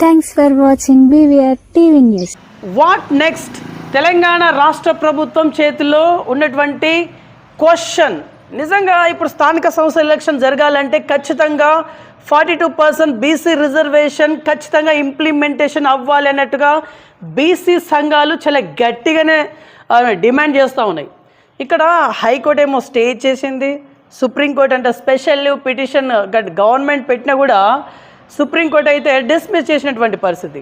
Thanks for watching BVR TV news what next Telangana రాష్ట్ర ప్రభుత్వం చేతిలో ఉన్నటువంటి క్వశ్చన్. నిజంగా ఇప్పుడు స్థానిక సంస్థల ఎలక్షన్ జరగాలంటే ఖచ్చితంగా forty two percent BC reservation ఖచ్చితంగా ఇంప్లిమెంటేషన్ అవ్వాలి అన్నట్టుగా బీసీ సంఘాలు చాలా గట్టిగానే డిమాండ్ చేస్తూ ఉన్నాయి. ఇక్కడ హైకోర్టు ఏమో స్టే చేసింది. సుప్రీంకోర్టు అంటే స్పెషల్ పిటిషన్ గవర్నమెంట్ పెట్టినా కూడా సుప్రీంకోర్టు అయితే డిస్మిస్ చేసినటువంటి పరిస్థితి.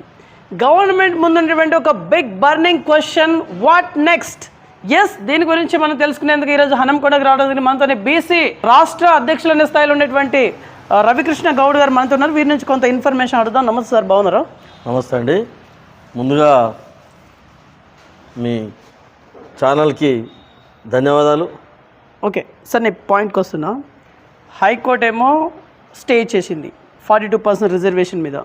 గవర్నమెంట్ ముందున్నటువంటి ఒక big burning question what next? Yes దీని గురించి మనం తెలుసుకునేందుకు ఈరోజు హనంకొండకు రావడం జరిగింది మనతోనే బీసీ రాష్ట్ర అధ్యక్షులు అనే స్థాయిలో ఉన్నటువంటి రవికృష్ణ గౌడ్ గారు మనతో ఉన్నారు. వీరి నుంచి కొంత ఇన్ఫర్మేషన్ అడుగుదాం. నమస్తే సార్ బాగున్నారా? నమస్తే అండి. ముందుగా మీ ఛానల్కి ధన్యవాదాలు. ఓకే సార్ నేను పాయింట్కి వస్తున్నా. హైకోర్టు ఏమో స్టే చేసింది. ఫార్టీ టూ పర్సెంట్ రిజర్వేషన్ మీద.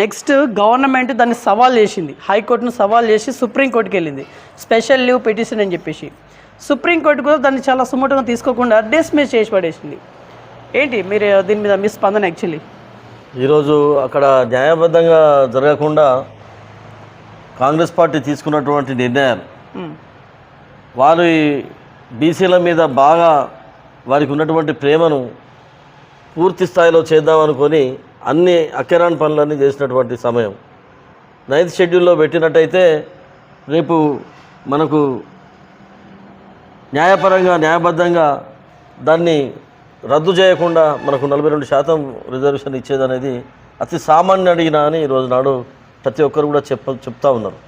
నెక్స్ట్ గవర్నమెంట్ దాన్ని సవాల్ చేసింది. హైకోర్టును సవాల్ చేసి సుప్రీంకోర్టుకి వెళ్ళింది. స్పెషల్ లీవ్ పిటిషన్ అని చెప్పేసి. సుప్రీంకోర్టు కూడా దాన్ని చాలా సుమోటుగా తీసుకోకుండా డిస్మిస్ చేసి పడేసింది. ఏంటి మీరు దీని మీద మీ స్పందన యాక్చువల్లీ? ఈరోజు అక్కడ న్యాయబద్ధంగా జరగకుండా కాంగ్రెస్ పార్టీ తీసుకున్నటువంటి నిర్ణయాలు వారి బీసీల మీద బాగా వారికి ఉన్నటువంటి ప్రేమను పూర్తి స్థాయిలో చేద్దామనుకొని అన్ని అకెరాన్ పనులన్నీ చేసినటువంటి సమయం. నైన్త్ షెడ్యూల్లో పెట్టినట్టయితే రేపు మనకు న్యాయపరంగా న్యాయబద్ధంగా దాన్ని రద్దు చేయకుండా మనకు నలభై రెండు శాతం రిజర్వేషన్ ఇచ్చేదనేది అతి సామాన్య అడిగినా అని ఈరోజు నాడు ప్రతి ఒక్కరు కూడా చెప్ప చెప్తా ఉన్నారు.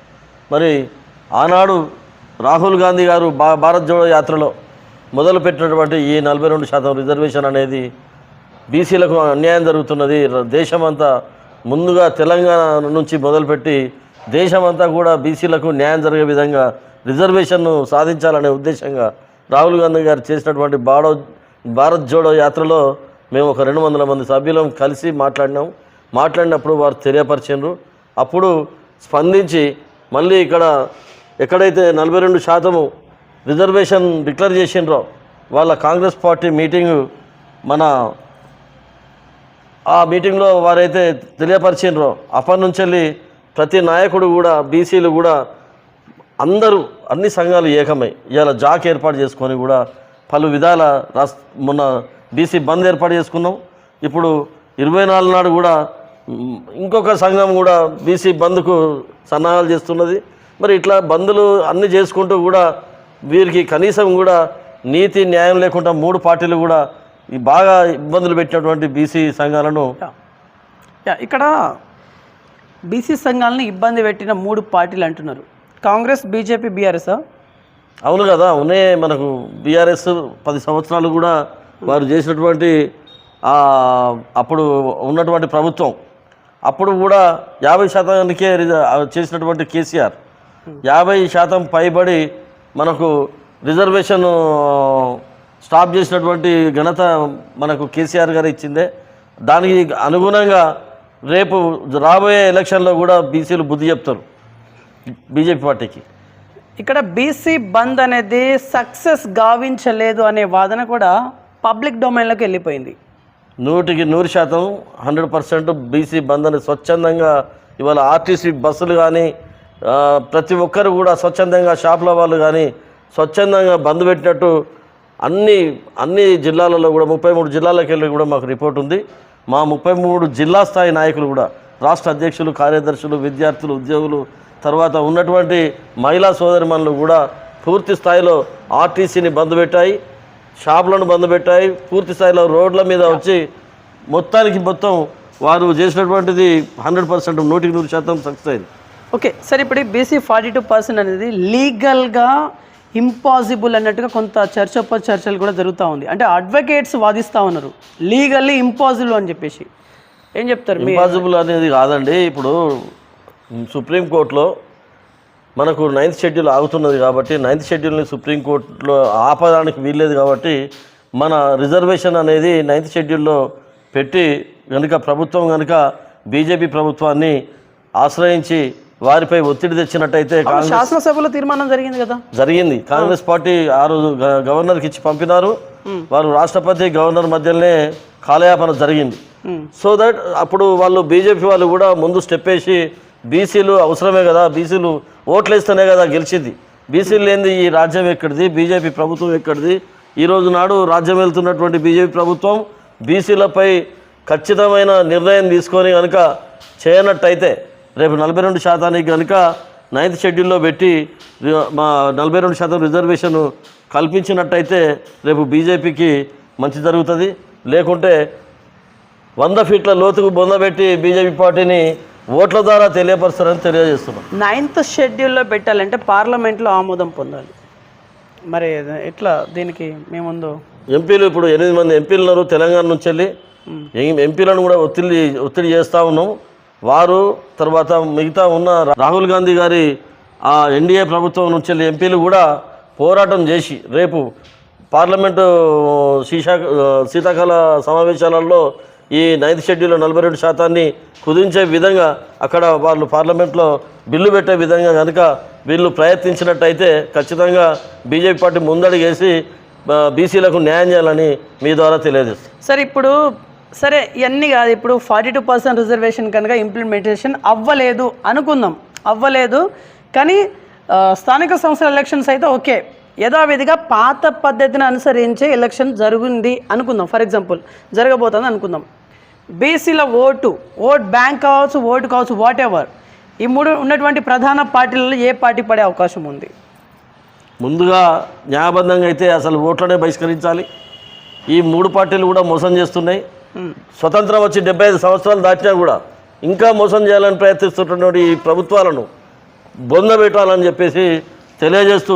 మరి ఆనాడు రాహుల్ గాంధీ గారు భా భారత్ జోడో యాత్రలో మొదలుపెట్టినటువంటి ఈ నలభై రెండు శాతం రిజర్వేషన్ అనేది బీసీలకు అన్యాయం జరుగుతున్నది. దేశమంతా ముందుగా తెలంగాణ నుంచి మొదలుపెట్టి దేశమంతా కూడా బీసీలకు న్యాయం జరిగే విధంగా రిజర్వేషన్ను సాధించాలనే ఉద్దేశంగా రాహుల్ గాంధీ గారు చేసినటువంటి బాడో భారత్ జోడో యాత్రలో మేము ఒక రెండు వందల మంది సభ్యులం కలిసి మాట్లాడినాం. మాట్లాడినప్పుడు వారు తెలియపరిచిండ్రు. అప్పుడు స్పందించి మళ్ళీ ఇక్కడ ఎక్కడైతే నలభై రెండు శాతము రిజర్వేషన్ డిక్లేర్ చేసిండ్రో వాళ్ళ కాంగ్రెస్ పార్టీ మీటింగు మన ఆ మీటింగ్లో వారైతే తెలియపరిచిండ్రో. అప్పటి నుంచి వెళ్ళి ప్రతి నాయకుడు కూడా బీసీలు కూడా అందరూ అన్ని సంఘాలు ఏకమై ఇవాళ జాక్ ఏర్పాటు చేసుకొని కూడా పలు విధాల రాస్ మొన్న బీసీ బంద్ ఏర్పాటు చేసుకున్నాం. ఇప్పుడు ఇరవై నాలుగు నాడు కూడా ఇంకొక సంఘం కూడా బీసీ బంద్కు సన్నాహాలు చేస్తున్నది. మరి ఇట్లా బంద్లు అన్ని చేసుకుంటూ కూడా వీరికి కనీసం కూడా నీతి న్యాయం లేకుండా మూడు పార్టీలు కూడా ఈ బాగా ఇబ్బందులు పెట్టినటువంటి బీసీ సంఘాలను ఇక్కడ బీసీ సంఘాలని ఇబ్బంది పెట్టిన మూడు పార్టీలు అంటున్నారు. కాంగ్రెస్ బీజేపీ బీఆర్ఎస్ అవును కదా ఉన్నాయి మనకు బీఆర్ఎస్ పది సంవత్సరాలు కూడా వారు చేసినటువంటి అప్పుడు ఉన్నటువంటి ప్రభుత్వం. అప్పుడు కూడా యాభై శాతానికే చేసినటువంటి కేసీఆర్. యాభై శాతం పైబడి మనకు రిజర్వేషన్ స్టాప్ చేసినటువంటి ఘనత మనకు కేసీఆర్ గారు ఇచ్చిందే. దానికి అనుగుణంగా రేపు రాబోయే ఎలక్షన్లో కూడా బీసీలు బుద్ధి చెప్తారు బీజేపీ పార్టీకి. ఇక్కడ బీసీ బంద్ అనేది సక్సెస్ గావించలేదు అనే వాదన కూడా పబ్లిక్ డొమైన్లోకి వెళ్ళిపోయింది. నూటికి నూరు శాతం హండ్రెడ్ పర్సెంట్ బీసీ బంద్ అని స్వచ్ఛందంగా ఇవాళ ఆర్టీసీ బస్సులు కానీ ప్రతి ఒక్కరు కూడా స్వచ్ఛందంగా షాపుల వాళ్ళు కానీ స్వచ్ఛందంగా బంద్ పెట్టినట్టు అన్ని అన్ని జిల్లాలలో కూడా ముప్పై మూడు జిల్లాలకు వెళ్ళి కూడా మాకు రిపోర్ట్ ఉంది. మా ముప్పై మూడు జిల్లా స్థాయి నాయకులు కూడా రాష్ట్ర అధ్యక్షులు కార్యదర్శులు విద్యార్థులు ఉద్యోగులు తర్వాత ఉన్నటువంటి మహిళా సోదరిమణులు కూడా పూర్తి స్థాయిలో ఆర్టీసీని బంద్ పెట్టాయి షాపులను బంద్ పెట్టాయి పూర్తి స్థాయిలో రోడ్ల మీద వచ్చి మొత్తానికి మొత్తం వారు చేసినటువంటిది హండ్రెడ్ పర్సెంట్ నూటికి నూరు శాతం సక్సెస్ అయింది. ఓకే సరే ఇప్పుడు బీసీ ఫార్టీ టూ పర్సెంట్ అనేది లీగల్గా ఇంపాసిబుల్ అన్నట్టుగా కొంత చర్చప చర్చలు కూడా జరుగుతూ ఉంది. అంటే అడ్వకేట్స్ వాదిస్తూ ఉన్నారు. లీగల్లీ ఇంపాసిబుల్ అని చెప్పేసి. ఏం చెప్తారు మీ ఇంపాసిబుల్ అనేది కాదండి. ఇప్పుడు సుప్రీంకోర్టులో మనకు నైన్త్ షెడ్యూల్ ఆగుతున్నది కాబట్టి నైన్త్ షెడ్యూల్ని సుప్రీంకోర్టులో ఆపడానికి వీల్లేదు కాబట్టి మన రిజర్వేషన్ అనేది నైన్త్ షెడ్యూల్లో పెట్టి కనుక ప్రభుత్వం కనుక బీజేపీ ప్రభుత్వాన్ని ఆశ్రయించి వారిపై ఒత్తిడి తెచ్చినట్టయితే శాసనసభలో తీర్మానం జరిగింది కదా. జరిగింది. కాంగ్రెస్ పార్టీ ఆ రోజు గవర్నర్కి ఇచ్చి పంపినారు. వారు రాష్ట్రపతి గవర్నర్ మధ్యలోనే కాలయాపన జరిగింది. సో దట్ అప్పుడు వాళ్ళు బీజేపీ వాళ్ళు కూడా ముందు స్టెప్ వేసి బీసీలు అవసరమే కదా బీసీలు ఓట్లు వేస్తేనే కదా గెలిచింది. బీసీలు లేనిది ఈ రాజ్యం ఎక్కడిది బీజేపీ ప్రభుత్వం ఎక్కడిది? ఈ రోజు నాడు రాజ్యం వెళ్తున్నటువంటి బీజేపీ ప్రభుత్వం బీసీలపై ఖచ్చితమైన నిర్ణయం తీసుకొని కనుక చేయనట్టయితే రేపు నలభై రెండు శాతానికి కనుక నైన్త్ షెడ్యూల్లో పెట్టి మా నలభై రెండు శాతం రిజర్వేషన్ కల్పించినట్టయితే రేపు బీజేపీకి మంచి జరుగుతుంది. లేకుంటే వంద ఫీట్ల లోతుకు బొందబెట్టి బీజేపీ పార్టీని ఓట్ల ద్వారా తెలియపరుస్తారని తెలియజేస్తున్నాం. నైన్త్ షెడ్యూల్లో పెట్టాలంటే పార్లమెంట్లో ఆమోదం పొందాలి. మరి ఎట్లా దీనికి మీ ముందు? ఎంపీలు ఇప్పుడు ఎనిమిది మంది ఎంపీలు ఉన్నారు తెలంగాణ నుంచి వెళ్ళి ఎంపీలను కూడా ఒత్తిడి ఒత్తిడి చేస్తూ ఉన్నాం. వారు తర్వాత మిగతా ఉన్న రాహుల్ గాంధీ గారి ఆ ఎన్డీఏ ప్రభుత్వం నుంచి ఎంపీలు కూడా పోరాటం చేసి రేపు పార్లమెంటు శీషా శీతాకాల సమావేశాలలో ఈ నైన్త్ షెడ్యూల్ నలభై రెండు శాతాన్ని కుదించే విధంగా అక్కడ వాళ్ళు పార్లమెంట్లో బిల్లు పెట్టే విధంగా కనుక వీళ్ళు ప్రయత్నించినట్టయితే ఖచ్చితంగా బీజేపీ పార్టీ ముందడుగేసి బీసీలకు న్యాయం చేయాలని మీ ద్వారా తెలియజేస్తుంది సరే ఇప్పుడు సరే ఇవన్నీ కాదు. ఇప్పుడు ఫార్టీ టూ పర్సెంట్ రిజర్వేషన్ కనుక ఇంప్లిమెంటేషన్ అవ్వలేదు అనుకుందాం. అవ్వలేదు. కానీ స్థానిక సంస్థల ఎలక్షన్స్ అయితే ఓకే. యథావిధిగా పాత పద్ధతిని అనుసరించి ఎలక్షన్ జరిగింది అనుకుందాం. ఫర్ ఎగ్జాంపుల్ జరగబోతుంది అనుకుందాం. బీసీల ఓటు ఓట్ బ్యాంక్ కావచ్చు ఓటు కావచ్చు వాట్ ఎవర్ ఈ మూడు ఉన్నటువంటి ప్రధాన పార్టీలలో ఏ పార్టీ పడే అవకాశం ఉంది? ముందుగా న్యాయబద్ధంగా అయితే అసలు ఓట్లనే బహిష్కరించాలి. ఈ మూడు పార్టీలు కూడా మోసం చేస్తున్నాయి. స్వతంత్రం వచ్చి డెబ్బై ఐదు సంవత్సరాలు దాటినా కూడా ఇంకా మోసం చేయాలని ప్రయత్నిస్తున్నటువంటి ఈ ప్రభుత్వాలను బొంద పెట్టాలని చెప్పేసి తెలియజేస్తూ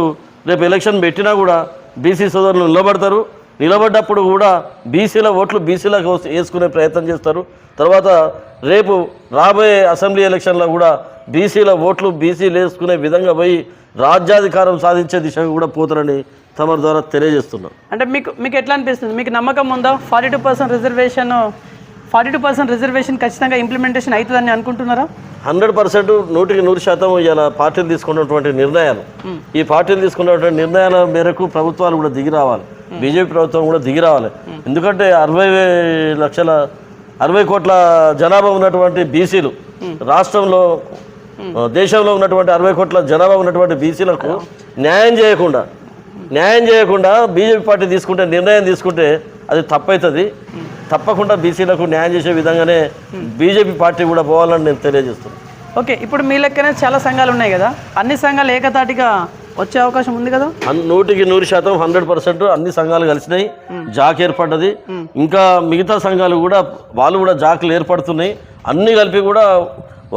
రేపు ఎలక్షన్ పెట్టినా కూడా బీసీ సోదరులు నిలబడతారు. నిలబడ్డప్పుడు కూడా బీసీల ఓట్లు బీసీలకు వేసుకునే ప్రయత్నం చేస్తారు. తర్వాత రేపు రాబోయే అసెంబ్లీ ఎలక్షన్లో కూడా బీసీల ఓట్లు బీసీలు వేసుకునే విధంగా పోయి రాజ్యాధికారం సాధించే దిశగా కూడా పోతారని తమ ద్వారా తెలియజేస్తున్నాం. అంటే మీకు మీకు ఎట్లా అనిపిస్తుంది? మీకు నమ్మకం ఉందా? Forty two percent reservation forty two percent reservation ఖచ్చితంగా ఇంప్లిమెంటేషన్ అవుతుందని అనుకుంటున్నారా? హండ్రెడ్ పర్సెంట్ నూటికి నూరు శాతం ఇలా పార్టీలు తీసుకున్నటువంటి నిర్ణయాలు. ఈ పార్టీలు తీసుకున్నటువంటి నిర్ణయాల మేరకు ప్రభుత్వాలు కూడా దిగి రావాలి. బీజేపీ ప్రభుత్వం కూడా దిగి రావాలి. ఎందుకంటే అరవై లక్షల అరవై కోట్ల జనాభా ఉన్నటువంటి బీసీలు రాష్ట్రంలో దేశంలో ఉన్నటువంటి అరవై కోట్ల జనాభా ఉన్నటువంటి బీసీలకు న్యాయం చేయకుండా న్యాయం చేయకుండా బీజేపీ పార్టీ తీసుకుంటే నిర్ణయం తీసుకుంటే అది తప్పవుతుంది తప్పకుండా బీసీలకు న్యాయం చేసే విధంగానే బీజేపీ పార్టీ కూడా పోవాలని నేను తెలియజేస్తున్నాను. ఓకే ఇప్పుడు మీ లెక్కనే చాలా సంఘాలు ఉన్నాయి కదా. అన్ని సంఘాలు ఏకతాటిగా వచ్చే అవకాశం ఉంది కదా? నూటికి నూరు శాతం హండ్రెడ్ పర్సెంట్ అన్ని సంఘాలు కలిసినాయి. జాక్ ఏర్పడ్డది. ఇంకా మిగతా సంఘాలు కూడా వాళ్ళు కూడా జాకులు ఏర్పడుతున్నాయి. అన్ని కలిపి కూడా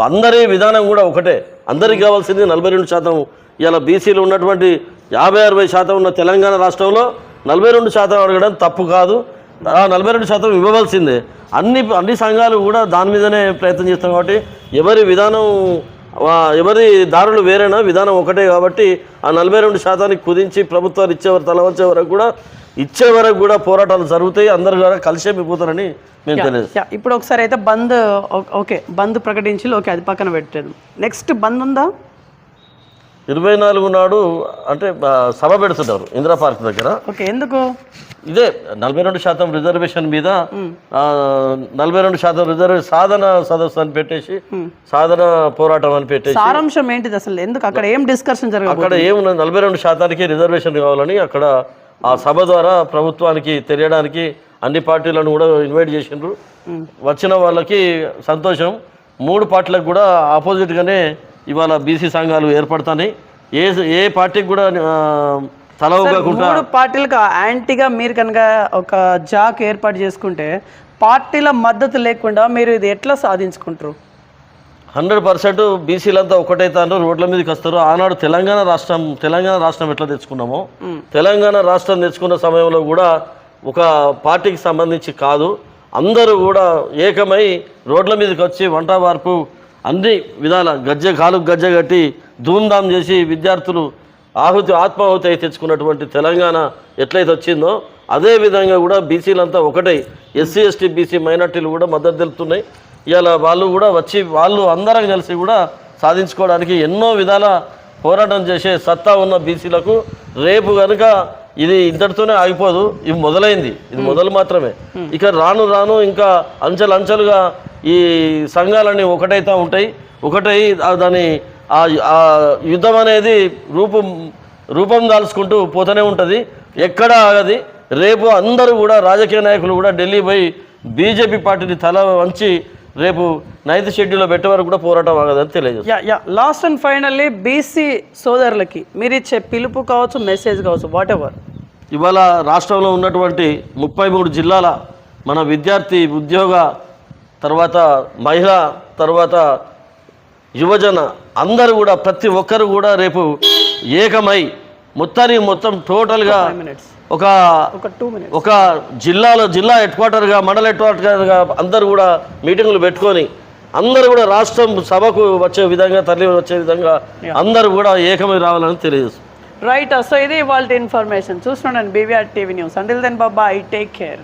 అందరి విధానం కూడా ఒకటే. అందరికి కావాల్సింది నలభై రెండు శాతం. ఇలా బీసీలు ఉన్నటువంటి యాభై అరవై శాతం ఉన్న తెలంగాణ రాష్ట్రంలో నలభై రెండు శాతం అడగడం తప్పు కాదు. ఆ నలభై రెండు శాతం ఇవ్వవలసిందే. అన్ని అన్ని సంఘాలు కూడా దాని మీదనే ప్రయత్నం చేస్తాం కాబట్టి ఎవరి విధానం ఎవరి దారులు వేరేనా విధానం ఒకటే కాబట్టి ఆ నలభై రెండు శాతానికి కుదించి ప్రభుత్వాలు ఇచ్చేవారు తల వచ్చే వరకు కూడా ఇచ్చే వరకు కూడా పోరాటాలు జరుగుతాయి అందరు కూడా కలిసే మిపోతారని మేము తెలియదు ఇప్పుడు ఒకసారి అయితే బంద్ ఓకే బంద్ ప్రకటించి ఓకే అది పక్కన పెట్టారు. నెక్స్ట్ బంద్ ఉందా? ఇరవై నాలుగు నాడు అంటే సభ పెడుతున్నారు ఇందిరా పార్క్ దగ్గర. ఓకే ఎందుకు? ఇదే నలభై రెండు శాతం రిజర్వేషన్ మీద నలభై రెండు శాతం రిజర్వేషన్ సాధన సదస్సు అని పెట్టేసి సాధన పోరాటం అని పెట్టేసి సారాంశం ఏంటిది అసలు? ఎందుకు అక్కడ ఏం డిస్కషన్ జరగదు అక్కడ ఏమున్నది నలభై రెండు శాతానికి రిజర్వేషన్ కావాలని అక్కడ ఆ సభ ద్వారా ప్రభుత్వానికి తెలియడానికి అన్ని పార్టీలను కూడా ఇన్వైట్ చేసిండ్రు. వచ్చిన వాళ్ళకి సంతోషం. మూడు పార్టీలకు కూడా ఆపోజిట్గానే ఇవాళ బీసీ సంఘాలు ఏర్పడతాయి ఏ ఏ పార్టీకి కూడా మూడు పార్టీలకు యాంటీగా మీరు కనుక ఒక జాక్ ఏర్పాటు చేసుకుంటే పార్టీల మద్దతు లేకుండా మీరు ఇది ఎట్లా సాధించుకుంటారు? హండ్రెడ్ పర్సెంట్ బీసీలంతా ఒకటైతారు రోడ్ల మీదకి వస్తారు. ఆనాడు తెలంగాణ రాష్ట్రం తెలంగాణ రాష్ట్రం ఎట్లా తెచ్చుకున్నామో తెలంగాణ రాష్ట్రం తెచ్చుకున్న సమయంలో కూడా ఒక పార్టీకి సంబంధించి కాదు అందరూ కూడా ఏకమై రోడ్ల మీదకి వచ్చి వంట వార్పు అన్ని విధాల గజ్జె కాలు గజ్జె కట్టి ధూమ్ధామ్ చేసి విద్యార్థులు ఆహుతి ఆత్మాహుతి అయి తెచ్చుకున్నటువంటి తెలంగాణ ఎట్లయితే వచ్చిందో అదే విధంగా కూడా బీసీలంతా ఒకటై. ఎస్సీ ఎస్టీ బీసీ మైనార్టీలు కూడా మద్దతు తెలుపుతున్నాయి. ఇవాళ వాళ్ళు కూడా వచ్చి వాళ్ళు అందరం కలిసి కూడా సాధించుకోవడానికి ఎన్నో విధాల పోరాటం చేసే సత్తా ఉన్న బీసీలకు రేపు కనుక ఇది ఇంతటితోనే ఆగిపోదు ఇది మొదలైంది. ఇది మొదలు మాత్రమే. ఇక రాను రాను ఇంకా అంచెలు అంచెలుగా ఈ సంఘాలన్నీ ఒకటైతా ఉంటాయి. ఒకటై దాని ఆ ఆ యుద్ధం అనేది రూపం రూపం దాల్చుకుంటూ పోతూనే ఉంటుంది. ఎక్కడ ఆగది. రేపు అందరూ కూడా రాజకీయ నాయకులు కూడా ఢిల్లీ పోయి బీజేపీ పార్టీని తల వంచి రేపు నైన్త్ షెడ్యూల్లో పెట్టే వరకు కూడా పోరాటం ఆగదని తెలియజేస్తుంది yeah yeah. Last and finally BC సోదరులకి మీరు ఇచ్చే పిలుపు కావచ్చు మెసేజ్ కావచ్చు వాట్ ఎవర్ ఇవాళ రాష్ట్రంలో ఉన్నటువంటి ముప్పై మూడు జిల్లాల మన విద్యార్థి ఉద్యోగ తర్వాత మహిళ తర్వాత యువజన అందరూ కూడా ప్రతి ఒక్కరు కూడా రేపు ఏకమై మొత్తానికి మొత్తం టోటల్గా ఒక ఒక టూ మినిట్స్ ఒక జిల్లాలో జిల్లా హెడ్ క్వార్టర్గా మండల హెడ్ క్వార్టర్గా అందరూ కూడా మీటింగ్లు పెట్టుకొని అందరూ కూడా రాష్ట్రం సభకు వచ్చే విధంగా తరలి వచ్చే విధంగా అందరూ కూడా ఏకమై రావాలని తెలియజేస్తుంది రైట్ సో ఇది వాళ్ళ ఇన్ఫర్మేషన్ చూస్తున్నాను BVR TV news until then Baba I take care